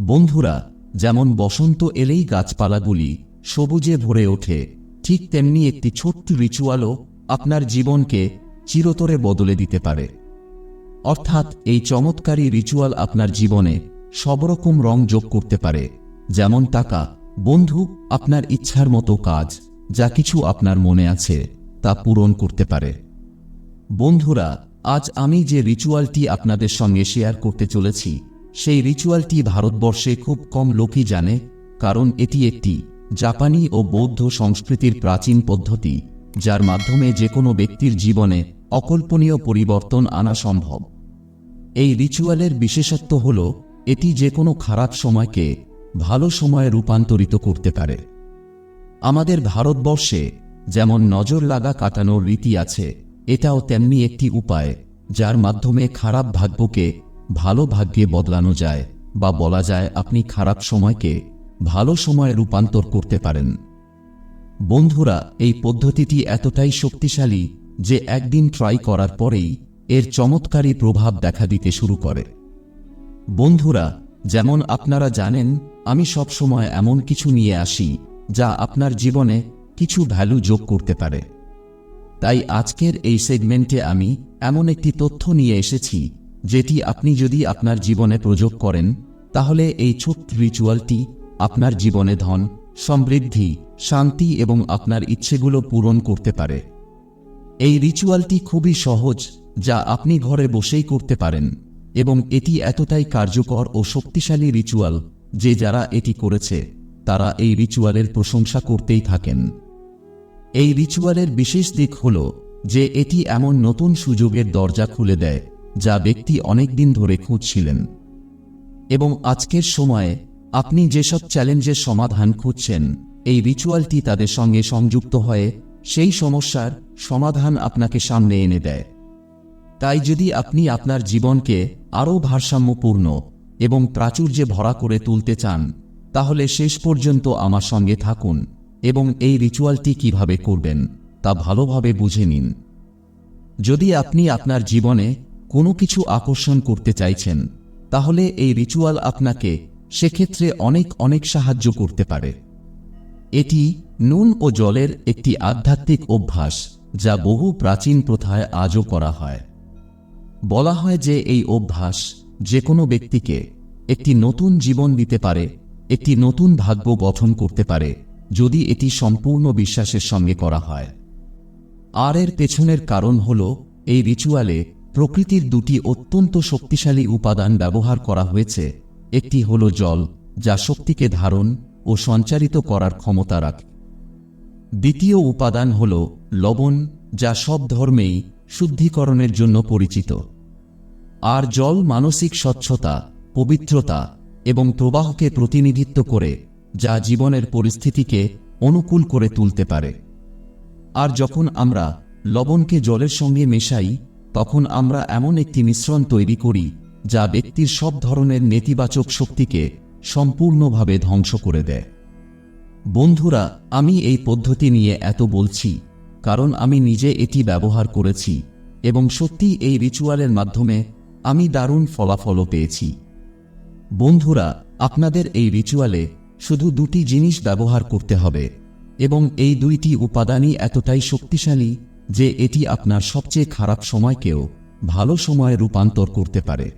বন্ধুরা, যেমন বসন্ত এলেই গাছপালাগুলি সবুজে ভরে ওঠে, ঠিক তেমনি একটি ছোট্ট রিচুয়ালও আপনার জীবনকে চিরতরে বদলে দিতে পারে। অর্থাৎ এই চমৎকারী রিচুয়াল আপনার জীবনে সব রকম রং যোগ করতে পারে, যেমন টাকা, বন্ধু, আপনার ইচ্ছার মতো কাজ, যা কিছু আপনার মনে আছে, তা পূরণ করতে পারে। বন্ধুরা, আজ আমি যে রিচুয়ালটি আপনাদের সঙ্গে শেয়ার করতে চলেছি সেই রিচুয়ালটি ভারতবর্ষে খুব কম লোকই জানে, কারণ এটি একটি জাপানি ও বৌদ্ধ সংস্কৃতির প্রাচীন পদ্ধতি, যার মাধ্যমে যে কোনো ব্যক্তির জীবনে অকল্পনীয় পরিবর্তন আনা সম্ভব। এই রিচুয়ালের বিশেষত্ব হল, এটি যে কোনো খারাপ সময়কে ভালো সময়ে রূপান্তরিত করতে পারে। আমাদের ভারতবর্ষে যেমন নজর লাগা কাটানোর রীতি আছে, এটাও তেমনি একটি উপায়, যার মাধ্যমে খারাপ ভাগ্যকে ভালো ভাগ্যে বদলানো যায় বা বলা যায় আপনি খারাপ সময়কে ভালো সময়ে রূপান্তর করতে পারেন। বন্ধুরা, এই পদ্ধতিটি এতটাই শক্তিশালী যে একদিন ট্রাই করার পরেই এর চমৎকারী প্রভাব দেখা দিতে শুরু করে। বন্ধুরা, যেমন আপনারা জানেন, আমি সব সময় এমন কিছু নিয়ে আসি যা আপনার জীবনে কিছু ভ্যালু যোগ করতে পারে। তাই আজকের এই সেগমেন্টে আমি এমন একটি তথ্য নিয়ে এসেছি যেটি আপনি যদি আপনার জীবনে প্রয়োগ করেন, তাহলে এই ছোট্ট রিচুয়ালটি আপনার জীবনে ধন, সমৃদ্ধি, শান্তি এবং আপনার ইচ্ছেগুলো পূরণ করতে পারে। এই রিচুয়ালটি খুবই সহজ, যা আপনি ঘরে বসেই করতে পারেন, এবং এটি এতটাই কার্যকর ও শক্তিশালী রিচুয়াল যে যারা এটি করেছে, তারা এই রিচুয়ালের প্রশংসা করতেই থাকেন। এই রিচুয়ালের বিশেষ দিক হল যে এটি এমন নতুন সুযোগের দরজা খুলে দেয় যা ব্যক্তি অনেকদিন ধরে খুঁজছিলেন। এবং আজকের সময়ে আপনি যেসব চ্যালেঞ্জের সমাধান খুঁজছেন, এই রিচুয়ালটি তাদের সঙ্গে সংযুক্ত হয়ে সেই সমস্যার সমাধান আপনাকে সামনে এনে দেয়। তাই যদি আপনি আপনার জীবনকে আরও ভারসাম্যপূর্ণ এবং প্রাচুর্যে ভরা করে তুলতে চান, তাহলে শেষ পর্যন্ত আমার সঙ্গে থাকুন এবং এই রিচুয়ালটি কীভাবে করবেন তা ভালোভাবে বুঝে নিন। যদি আপনি আপনার জীবনে কোনো কিছু আকর্ষণ করতে চাইছেন, তাহলে এই রিচুয়াল আপনাকে সেক্ষেত্রে অনেক অনেক সাহায্য করতে পারে। এটি নুন ও জলের একটি আধ্যাত্মিক অভ্যাস, যা বহু প্রাচীন প্রথায় আজও করা হয়। বলা হয় যে এই অভ্যাস যে কোনো ব্যক্তিকে একটি নতুন জীবন দিতে পারে, একটি নতুন ভাগ্য গঠন করতে পারে, যদি এটি সম্পূর্ণ বিশ্বাসের সঙ্গে করা হয়। আর এর পেছনের কারণ হল এই রিচুয়ালে প্রকৃতির দুটি অত্যন্ত শক্তিশালী উপাদান ব্যবহার করা হয়েছে। একটি হল জল, যা শক্তিকে ধারণ ও সঞ্চারিত করার ক্ষমতা রাখে। দ্বিতীয় উপাদান হল লবণ, যা সব ধর্মেই শুদ্ধিকরণের জন্য পরিচিত। আর জল মানসিক স্বচ্ছতা, পবিত্রতা এবং প্রবাহকে প্রতিনিধিত্ব করে, যা জীবনের পরিস্থিতিকে অনুকূল করে তুলতে পারে। আর যখন আমরা লবণকে জলের সঙ্গে মেশাই তখন আমরা এমন একটি মিশ্রণ তৈরি করি, যা ব্যক্তির সব ধরনের নেতিবাচক শক্তিকে সম্পূর্ণভাবে ধ্বংস করে দেয়। বন্ধুরা, আমি এই পদ্ধতি নিয়ে এত বলছি, কারণ আমি নিজে এটি ব্যবহার করেছি, এবং সত্যি এই রিচুয়ালের মাধ্যমে আমি দারুণ ফলাফলও পেয়েছি। বন্ধুরা, আপনাদের এই রিচুয়ালে শুধু দুটি জিনিস ব্যবহার করতে হবে, এবং এই দুইটি উপাদানই এতটাই শক্তিশালী যে এটি আপনার সবচেয়ে খারাপ সময়কেও ভালো সময়ে রূপান্তর করতে পারে।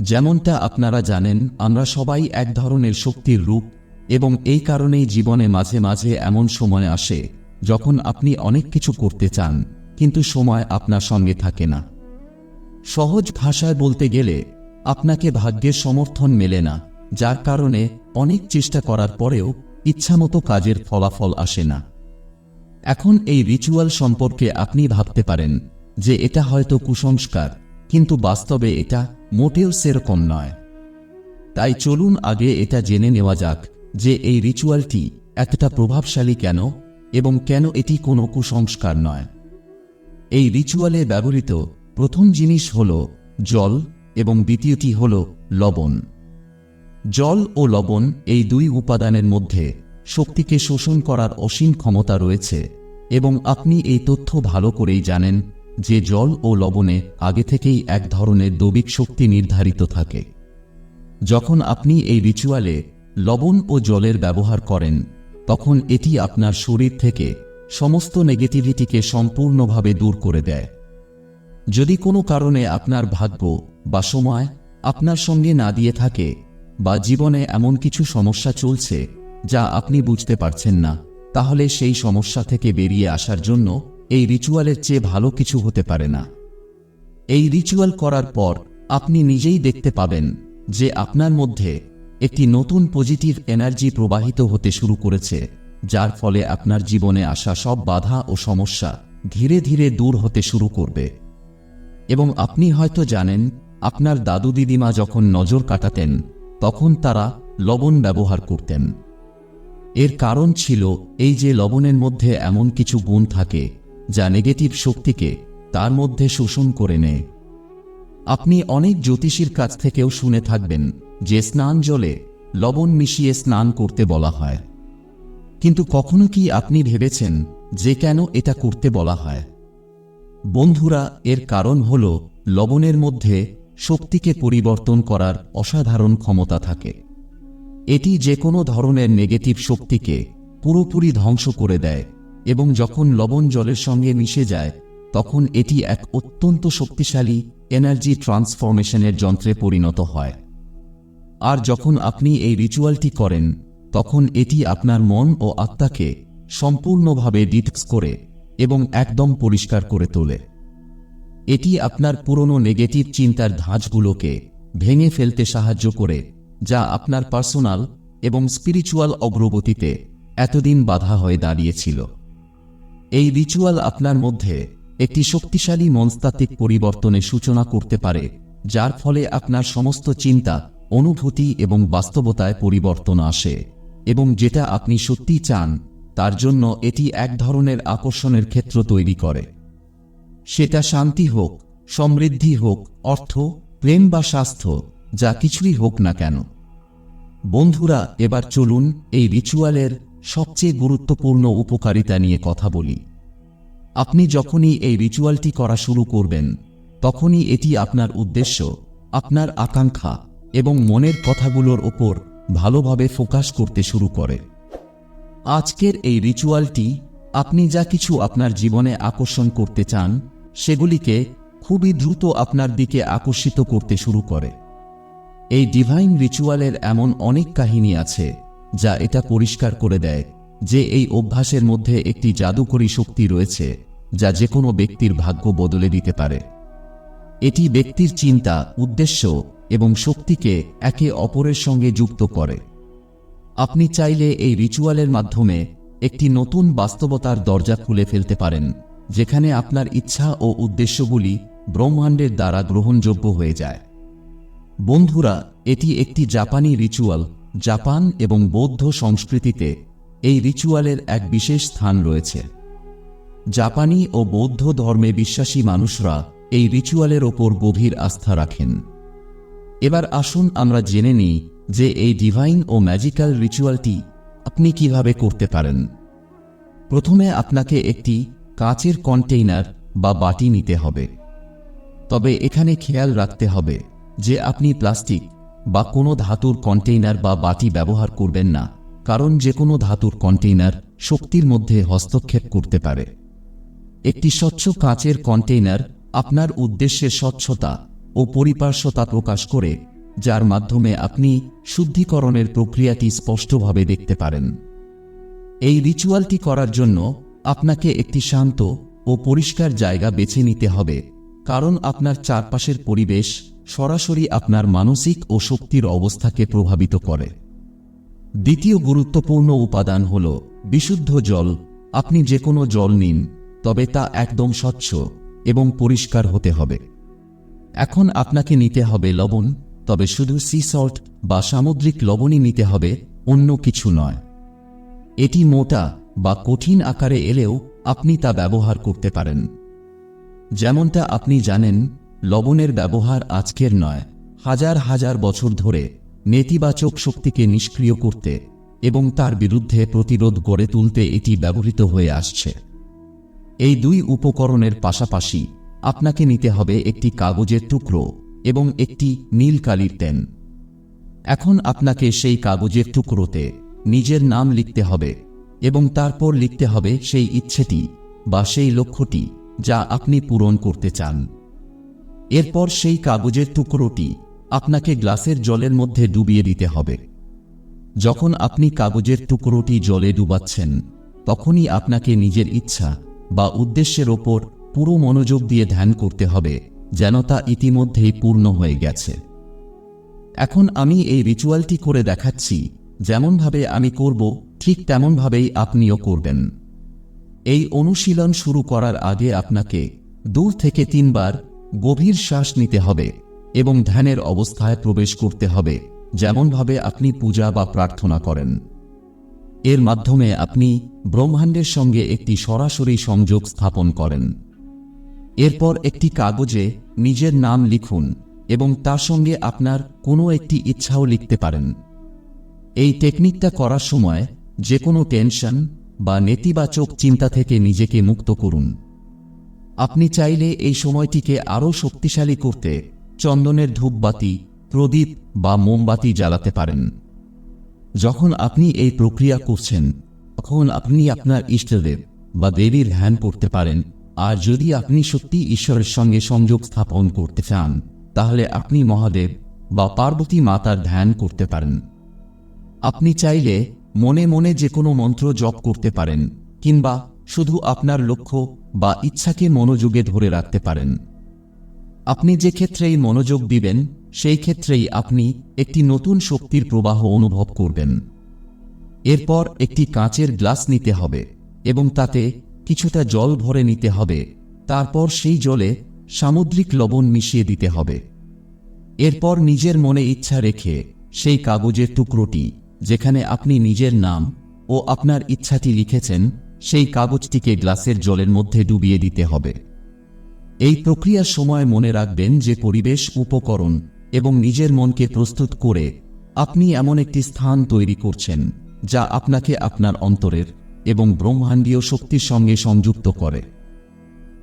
যেমনটা আপনারা জানেন, আমরা সবাই এক ধরনের শক্তির রূপ এবং এই কারণেই জীবনে মাঝে মাঝে এমন সময় আসে যখন আপনি অনেক কিছু করতে চান, কিন্তু সময় আপনার সঙ্গে থাকে না। সহজ ভাষায় বলতে গেলে, আপনাকে ভাগ্যের সমর্থন মেলে না, যার কারণে অনেক চেষ্টা করার পরেও ইচ্ছামতো কাজের ফলাফল আসে না। এখন এই রিচুয়াল সম্পর্কে আপনি ভাবতে পারেন যে এটা হয়তো কুসংস্কার, কিন্তু বাস্তবে এটা মোটেও সেরকম নয়। তাই চলুন আগে এটা জেনে নেওয়া যাক যে এই রিচুয়ালটি এতটা প্রভাবশালী কেন এবং কেন এটি কোনো কুসংস্কার নয়। এই রিচুয়ালে ব্যবহৃত প্রথম জিনিস হল জল এবং দ্বিতীয়টি হল লবণ। জল ও লবণ এই দুই উপাদানের মধ্যে শক্তিকে শোষণ করার অসীম ক্ষমতা রয়েছে এবং আপনি এই তথ্য ভালো করেই জানেন যে জল ও লবণে আগে থেকেই এক ধরনের দবিক শক্তি নির্ধারিত থাকে। যখন আপনি এই রিচুয়ালে লবণ ও জলের ব্যবহার করেন, তখন এটি আপনার শরীর থেকে সমস্ত নেগেটিভিটিকে সম্পূর্ণভাবে দূর করে দেয়। যদি কোনো কারণে আপনার ভাগ্য বা সময় আপনার সঙ্গে না দিয়ে থাকে বা জীবনে এমন কিছু সমস্যা চলছে যা আপনি বুঝতে পারছেন না, তাহলে সেই সমস্যা থেকে বেরিয়ে আসার জন্য এই রিচুয়ালের চেয়ে ভালো কিছু হতে পারে না। এই রিচুয়াল করার পর আপনি নিজেই দেখতে পাবেন যে আপনার মধ্যে একটি নতুন পজিটিভ এনার্জি প্রবাহিত হতে শুরু করেছে, যার ফলে আপনার জীবনে আসা সব বাধা ও সমস্যা ধীরে ধীরে দূর হতে শুরু করবে। এবং আপনি হয়তো জানেন, আপনার দাদু দিদিমা যখন নজর কাটাতেন, তখন তারা লবণ ব্যবহার করতেন। এর কারণ ছিল এই যে লবণের মধ্যে এমন কিছু গুণ থাকে, যা নেগেটিভ শক্তিকে তার মধ্যে শোষণ করে নেয়। আপনি অনেক জ্যোতিষীর কাছ থেকেও শুনে থাকবেন যে স্নান জলে লবণ মিশিয়ে স্নান করতে বলা হয়। কিন্তু কখনো কি আপনি ভেবেছেন যে কেন এটা করতে বলা হয়? বন্ধুরা, এর কারণ হল লবণের মধ্যে শক্তিকে পরিবর্তন করার অসাধারণ ক্ষমতা থাকে। এটি যে কোনো ধরনের নেগেটিভ শক্তিকে পুরোপুরি ধ্বংস করে দেয় এবং যখন লবণ জলের সঙ্গে মিশে যায়, তখন এটি এক অত্যন্ত শক্তিশালী এনার্জি ট্রান্সফরমেশনের যন্ত্রে পরিণত হয়। আর যখন আপনি এই রিচুয়ালটি করেন, তখন এটি আপনার মন ও আত্মাকে সম্পূর্ণভাবে ডিটক্স করে এবং একদম পরিষ্কার করে তোলে। এটি আপনার পুরনো নেগেটিভ চিন্তার ধাঁচগুলোকে ভেঙে ফেলতে সাহায্য করে যা আপনার পার্সোনাল এবং স্পিরিচুয়াল অগ্রগতিতে এতদিন বাধা হয়ে দাঁড়িয়েছিল। এই রিচুয়াল আপনার মধ্যে একটি শক্তিশালী মনস্তাত্ত্বিক পরিবর্তনের সূচনা করতে পারে, যার ফলে আপনার সমস্ত চিন্তা, অনুভূতি এবং বাস্তবতায় পরিবর্তন আসে এবং যেটা আপনি সত্যি চান, তার জন্য এটি এক ধরনের আকর্ষণের ক্ষেত্র তৈরি করে। সেটা শান্তি হোক, সমৃদ্ধি হোক, অর্থ, প্রেম বা স্বাস্থ্য যা কিছুই হোক না কেন। বন্ধুরা, এবার চলুন এই রিচুয়ালের সবচেয়ে গুরুত্বপূর্ণ উপকারিতা নিয়ে কথা বলি। আপনি যখনই এই রিচুয়ালটি করা শুরু করবেন, তখনই এটি আপনার উদ্দেশ্য, আপনার আকাঙ্ক্ষা এবং মনের কথাগুলোর ওপর ভালোভাবে ফোকাস করতে শুরু করে। আজকের এই রিচুয়ালটি আপনি যা কিছু আপনার জীবনে আকর্ষণ করতে চান, সেগুলিকে খুবই দ্রুত আপনার দিকে আকর্ষিত করতে শুরু করে। এই ডিভাইন রিচুয়ালের এমন অনেক কাহিনী আছে, যা এটা পরিষ্কার করে দেয়, যে এই অভ্যাসের মধ্যে একটি জাদুকরী শক্তি রয়েছে, যা যে কোনো ব্যক্তির ভাগ্য বদলে দিতে পারে। এটি ব্যক্তির চিন্তা, উদ্দেশ্য এবং শক্তিকে একে অপরের সঙ্গে যুক্ত করে। আপনি চাইলে এই রিচুয়ালের মাধ্যমে একটি নতুন বাস্তবতার দরজা খুলে ফেলতে পারেন, যেখানে আপনার ইচ্ছা ও উদ্দেশ্যগুলি ব্রহ্মাণ্ডের দ্বারা গ্রহণযোগ্য হয়ে যায়। বন্ধুরা, এটি একটি জাপানি রিচুয়াল। জাপান এবং বৌদ্ধ সংস্কৃতিতে এই রিচুয়ালের এক বিশেষ স্থান রয়েছে। জাপানি ও বৌদ্ধ ধর্মে বিশ্বাসী মানুষরা এই রিচুয়ালের ওপর গভীর আস্থা রাখেন। এবার আসুন আমরা জেনে নিই যে এই ডিভাইন ও ম্যাজিক্যাল রিচুয়ালটি আপনি কীভাবে করতে পারেন। প্রথমে আপনাকে একটি কাচের কন্টেইনার বা বাটি নিতে হবে। তবে এখানে খেয়াল রাখতে হবে যে আপনি প্লাস্টিক বা কোনো ধাতুর কন্টেইনার বা বাটি ব্যবহার করবেন না, কারণ যে কোনো ধাতুর কন্টেইনার শক্তির মধ্যে হস্তক্ষেপ করতে পারে। একটি স্বচ্ছ কাঁচের কন্টেইনার আপনার উদ্দেশ্যে স্বচ্ছতা ও পরিপার্শ্বতা প্রকাশ করে, যার মাধ্যমে আপনি শুদ্ধিকরণের প্রক্রিয়াটি স্পষ্টভাবে দেখতে পারেন। এই রিচুয়ালটি করার জন্য আপনাকে একটি শান্ত ও পরিষ্কার জায়গা বেছে নিতে হবে, কারণ আপনার চারপাশের পরিবেশ সরাসরি আপনার মানসিক ও শক্তির অবস্থাকে প্রভাবিত করে। দ্বিতীয় গুরুত্বপূর্ণ উপাদান হল বিশুদ্ধ জল। আপনি যে কোনো জল নিন, তবে তা একদম স্বচ্ছ এবং পরিষ্কার হতে হবে। এখন আপনাকে নিতে হবে লবণ, তবে শুধু সি সল্ট বা সামুদ্রিক লবণই নিতে হবে, অন্য কিছু নয়। এটি মোটা বা কঠিন আকারে এলেও আপনি তা ব্যবহার করতে পারেন। যেমনটা আপনি জানেন লবণের ব্যবহার আজকের নয়, হাজার হাজার বছর ধরে নেতিবাচক শক্তিকে নিষ্ক্রিয় করতে এবং তার বিরুদ্ধে প্রতিরোধ গড়ে তুলতে এটি ব্যবহৃত হয়ে আসছে। এই দুই উপকরণের পাশাপাশি আপনাকে নিতে হবে একটি কাগজের টুকরো এবং একটি নীল কালির পেন। এখন আপনাকে সেই কাগজের টুকরোতে নিজের নাম লিখতে হবে এবং তারপর লিখতে হবে সেই ইচ্ছেটি বা সেই লক্ষ্যটি যা আপনি পূরণ করতে চান। এরপর সেই কাগজের টুকরোটি আপনাকে গ্লাসের জলের মধ্যে ডুবিয়ে দিতে হবে। যখন আপনি কাগজের টুকরোটি জলে ডুবাচ্ছেন, তখনই আপনাকে নিজের ইচ্ছা বা উদ্দেশ্যের ওপর পুরো মনোযোগ দিয়ে ধ্যান করতে হবে, যেন তা ইতিমধ্যেই পূর্ণ হয়ে গেছে। এখন আমি এই রিচুয়ালটি করে দেখাচ্ছি, যেমনভাবে আমি করব, ঠিক তেমনভাবেই আপনিও করবেন। এই অনুশীলন শুরু করার আগে আপনাকে দূর থেকে তিনবার গভীর শ্বাস নিতে হবে এবং ধ্যানের অবস্থায় প্রবেশ করতে হবে, যেমনভাবে আপনি পূজা বা প্রার্থনা করেন। এর মাধ্যমে আপনি ব্রহ্মাণ্ডের সঙ্গে একটি সরাসরি সংযোগ স্থাপন করেন। এরপর একটি কাগজে নিজের নাম লিখুন এবং তার সঙ্গে আপনার কোনো একটি ইচ্ছাও লিখতে পারেন। এই টেকনিকটা করার সময় যে কোনো টেনশন বা নেতিবাচক চিন্তা থেকে নিজেকে মুক্ত করুন। আপনি চাইলে এই সময়টিকে আরও শক্তিশালী করতে চন্দনের ধূপবাতি, প্রদীপ বা মোমবাতি জ্বালাতে পারেন। যখন আপনি এই প্রক্রিয়া করছেন, তখন আপনি আপনার ইষ্টদেব বা দেবীর ধ্যান করতে পারেন। আর যদি আপনি সত্যি ঈশ্বরের সঙ্গে সংযোগ স্থাপন করতে চান, তাহলে আপনি মহাদেব বা পার্বতী মাতার ধ্যান করতে পারেন। আপনি চাইলে মনে মনে যে কোনো মন্ত্র জপ করতে পারেন, কিংবা শুধু আপনার লক্ষ্য বা ইচ্ছাকে মনোযোগে ধরে রাখতে পারেন। আপনি যে ক্ষেত্রেই মনোযোগ দিবেন, সেই ক্ষেত্রেই আপনি একটি নতুন শক্তির প্রবাহ অনুভব করবেন। এরপর একটি কাঁচের গ্লাস নিতে হবে এবং তাতে কিছুটা জল ভরে নিতে হবে। তারপর সেই জলে সামুদ্রিক লবণ মিশিয়ে দিতে হবে। এরপর নিজের মনে ইচ্ছা রেখে সেই কাগজের টুকরোটি, যেখানে আপনি নিজের নাম ও আপনার ইচ্ছাটি লিখেছেন সেই কাগজটিকে গ্লাসের জলের মধ্যে ডুবিয়ে দিতে হবে। এই প্রক্রিয়ার সময় মনে রাখবেন যে পরিবেশ উপকরণ এবং নিজের মনকে প্রস্তুত করে আপনি এমন একটি স্থান তৈরি করছেন যা আপনাকে আপনার অন্তরের এবং ব্রহ্মাণ্ডীয় শক্তির সঙ্গে সংযুক্ত করে।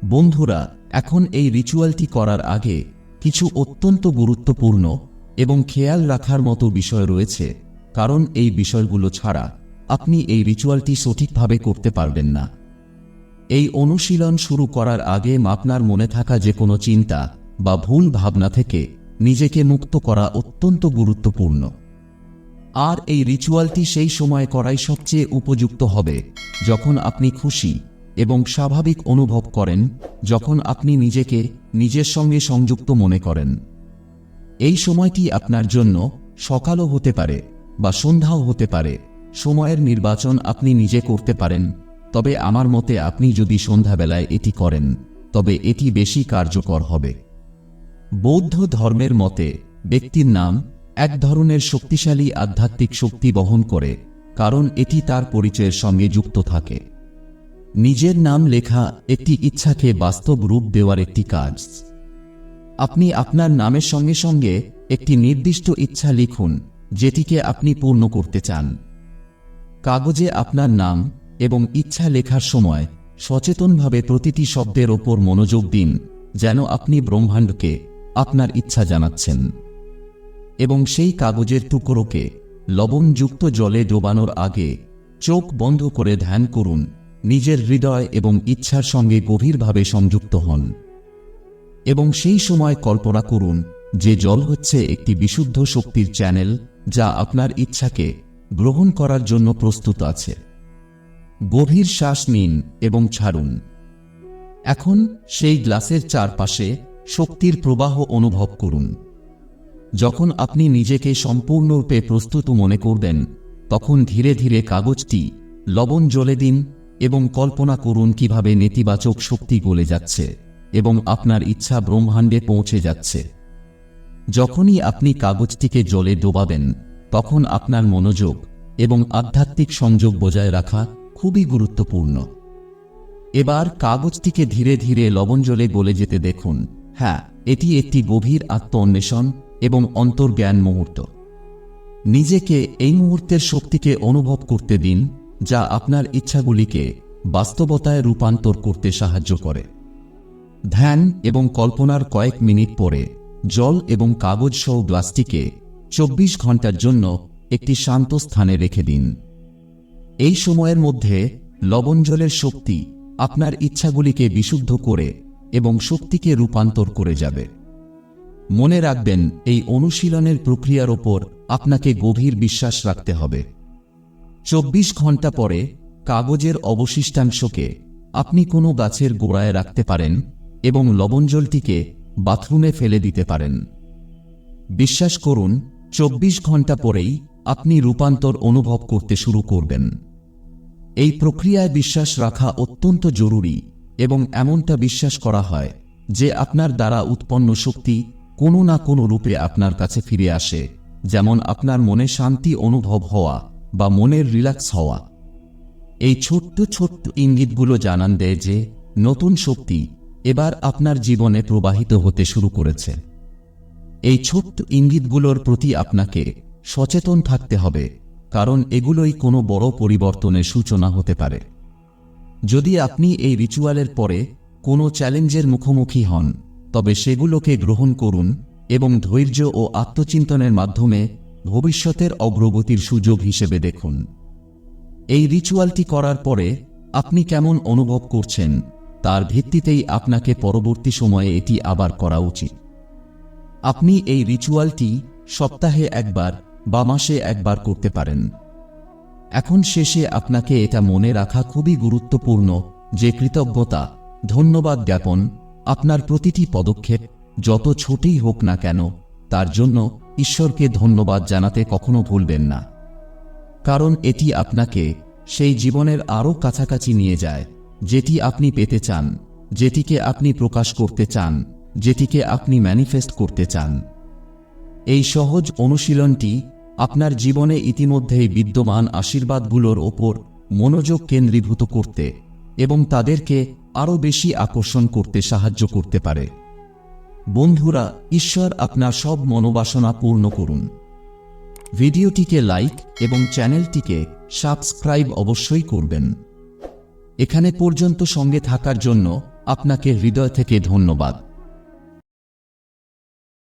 বন্ধুরা, এখন এই রিচুয়ালটি করার আগে কিছু অত্যন্ত গুরুত্বপূর্ণ এবং খেয়াল রাখার মতো বিষয় রয়েছে, কারণ এই বিষয়গুলো ছাড়া আপনি এই রিচুয়ালটি সঠিকভাবে করতে পারবেন না। এই অনুশীলন শুরু করার আগে আপনার মনে থাকা যে কোনো চিন্তা বা ভুল ভাবনা থেকে নিজেকে মুক্ত করা অত্যন্ত গুরুত্বপূর্ণ। আর এই রিচুয়ালটি সেই সময় করাই সবচেয়ে উপযুক্ত হবে যখন আপনি খুশি এবং স্বাভাবিক অনুভব করেন যখন আপনি নিজেকে নিজের সঙ্গে সংযুক্ত মনে করেন। এই সময়টি আপনার জন্য সকালও হতে পারে বা সন্ধ্যাও হতে পারে। সময়ের নির্বাচন আপনি নিজে করতে পারেন। তবে আমার মতে আপনি যদি সন্ধ্যাবেলায় এটি করেন, তবে এটি বেশি কার্যকর হবে। বৌদ্ধ ধর্মের মতে, ব্যক্তির নাম এক ধরনের শক্তিশালী আধ্যাত্মিক শক্তি বহন করে, কারণ এটি তার পরিচয়ের সঙ্গে যুক্ত থাকে। নিজের নাম লেখা একটি ইচ্ছাকে বাস্তব রূপ দেওয়ার একটি কাজ। আপনি আপনার নামের সঙ্গে সঙ্গে একটি নির্দিষ্ট ইচ্ছা লিখুন, যেটিকে আপনি পূর্ণ করতে চান। কাগজে আপনার নাম এবং ইচ্ছা লেখার সময় সচেতনভাবে প্রতিটি শব্দের ওপর মনোযোগ দিন, যেন আপনি ব্রহ্মাণ্ডকে আপনার ইচ্ছা জানাচ্ছেন। এবং সেই কাগজের টুকরোকে লবণযুক্ত জলে ডোবানোর আগে চোখ বন্ধ করে ধ্যান করুন, নিজের হৃদয় এবং ইচ্ছার সঙ্গে গভীরভাবে সংযুক্ত হন। এবং সেই সময় কল্পনা করুন যে জল হচ্ছে একটি বিশুদ্ধ শক্তির চ্যানেল যা আপনার ইচ্ছাকে গ্রহণ করার জন্য প্রস্তুত আছে। গভীর শ্বাস নিন এবং ছাড়ুন। এখন সেই গ্লাসের চারপাশে শক্তির প্রবাহ অনুভব করুন। যখন আপনি নিজেকে সম্পূর্ণরূপে প্রস্তুত মনে করবেন, তখন ধীরে ধীরে কাগজটি লবণ জ্বলে দিন এবং কল্পনা করুন কীভাবে নেতিবাচক শক্তি গলে যাচ্ছে এবং আপনার ইচ্ছা ব্রহ্মাণ্ডে পৌঁছে যাচ্ছে। যখনই আপনি কাগজটিকে জলে ডোবাবেন তখন আপনার মনোযোগ এবং আধ্যাত্মিক সংযোগ বজায় রাখা খুবই গুরুত্বপূর্ণ। এবার কাগজটিকে ধীরে ধীরে লবণ জলে গলে যেতে দেখুন। হ্যাঁ এটি একটি গভীর আত্ম অন্বেষণ এবং অন্তর্জ্ঞান মুহূর্ত। নিজেকে এই মুহূর্তের শক্তিকে অনুভব করতে দিন, যা আপনার ইচ্ছাগুলিকে বাস্তবতায় রূপান্তর করতে সাহায্য করে। ধ্যান এবং কল্পনার কয়েক মিনিট পরে জল এবং কাগজ সহ গ্লাসটিকে চব্বিশ ঘণ্টার জন্য একটি শান্ত স্থানে রেখে দিন। এই সময়ের মধ্যে লবণ জলের শক্তি আপনার ইচ্ছাগুলিকে বিশুদ্ধ করে এবং শক্তিকে রূপান্তর করে যাবে। মনে রাখবেন, এই অনুশীলনের প্রক্রিয়ার ওপর আপনাকে গভীর বিশ্বাস রাখতে হবে। চব্বিশ ঘণ্টা পরে কাগজের অবশিষ্টাংশকে আপনি কোনো গাছের গোড়ায় রাখতে পারেন এবং লবণ জলটিকে বাথরুমে ফেলে দিতে পারেন। বিশ্বাস করুন চব্বিশ ঘণ্টা পরেই আপনি রূপান্তর অনুভব করতে শুরু করবেন। এই প্রক্রিয়ায় বিশ্বাস রাখা অত্যন্ত জরুরি এবং এমনটা বিশ্বাস করা হয় যে আপনার দ্বারা উৎপন্ন শক্তি কোনো না কোনো রূপে আপনার কাছে ফিরে আসে, যেমন আপনার মনে শান্তি অনুভব হওয়া বা মনের রিল্যাক্স হওয়া। এই ছোট্ট ছোট্ট ইঙ্গিতগুলো জানান দেয় যে নতুন শক্তি এবার আপনার জীবনে প্রবাহিত হতে শুরু করেছে। এই ছোট্ট ইঙ্গিতগুলোর প্রতি আপনাকে সচেতন থাকতে হবে, কারণ এগুলোই কোনো বড় পরিবর্তনের সূচনা হতে পারে। যদি আপনি এই রিচুয়ালের পরে কোনো চ্যালেঞ্জের মুখোমুখি হন, তবে সেগুলোকে গ্রহণ করুন এবং ধৈর্য ও আত্মচিন্তনের মাধ্যমে ভবিষ্যতের অগ্রগতির সুযোগ হিসেবে দেখুন। এই রিচুয়ালটি করার পরে আপনি কেমন অনুভব করছেন, তার ভিত্তিতেই আপনাকে পরবর্তী সময়ে এটি আবার করা উচিত। আপনি এই রিচুয়ালটি সপ্তাহে একবার বা মাসে একবার করতে পারেন। এখন শেষে আপনাকে এটা মনে রাখা খুবই গুরুত্বপূর্ণ যে কৃতজ্ঞতা, ধন্যবাদ জ্ঞাপন, আপনার প্রতিটি পদক্ষেপ, যত ছোটই হোক না কেন, তার জন্য ঈশ্বরকে ধন্যবাদ জানাতে কখনো ভুলবেন না। কারণ এটি আপনাকে সেই জীবনের আরও কাছাকাছি নিয়ে যায়, যেটি আপনি পেতে চান, যেটিকে আপনি প্রকাশ করতে চান। যেটিকে আপনি ম্যানিফেস্ট করতে চান। এই সহজ অনুশীলনটি আপনার জীবনে ইতিমধ্যেই বিদ্যমান আশীর্বাদগুলোর ওপর মনোযোগ কেন্দ্রীভূত করতে এবং তাদেরকে আরও বেশি আকর্ষণ করতে সাহায্য করতে পারে। বন্ধুরা, ঈশ্বর আপনার সব মনোবাসনা পূর্ণ করুন। ভিডিওটিকে লাইক এবং চ্যানেলটিকে সাবস্ক্রাইব অবশ্যই করবেন। এখানে পর্যন্ত সঙ্গে থাকার জন্য আপনাকে হৃদয় থেকে ধন্যবাদ।